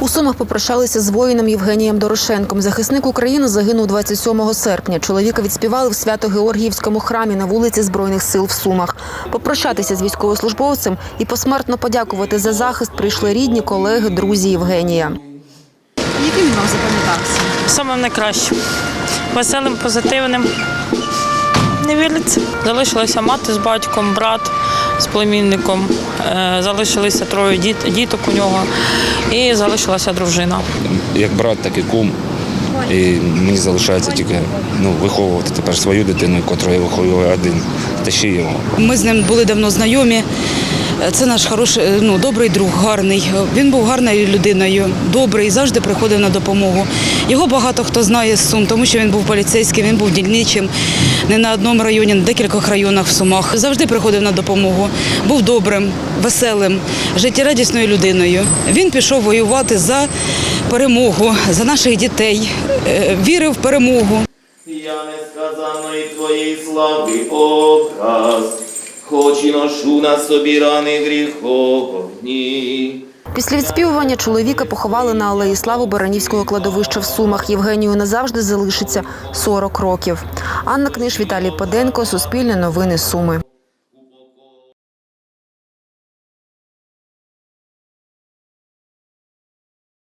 У Сумах попрощалися з воїном Євгенієм Дорошенком. Захисник України загинув 27 серпня. Чоловіка відспівали в Свято-Георгіївському храмі на вулиці Збройних сил в Сумах. Попрощатися з військовослужбовцем і посмертно подякувати за захист прийшли рідні, колеги, друзі Євгенія. Яким він вам запам'ятався? Самим найкращим. Веселим, позитивним. Не віриться. Залишилася мати з батьком, брат з племінником. Е, Залишилися троє діт, діток у нього і залишилася дружина. як брат, так і кум. І мені залишається тільки ну, виховувати тепер свою дитину, яку я виховую один, та ще його. Ми з ним були давно знайомі. Це наш хороший, ну, добрий друг, гарний. Він був гарною людиною, добрий, завжди приходив на допомогу. Його багато хто знає з Сум, тому що він був поліцейським, він був дільничим не на одному районі, на декількох районах в Сумах. Завжди приходив на допомогу. Був добрим, веселим, життєрадісною людиною. Він пішов воювати за перемогу, за наших дітей, е, вірив в перемогу. Я не несказаної твоєї слави образ, хоч і ношу на собі рани гріховні. Після відспівування чоловіка поховали на алеї славу Баранівського кладовища в Сумах. Євгенію назавжди залишиться 40 років. Анна Книж, Віталій Поденко, Суспільне новини Суми.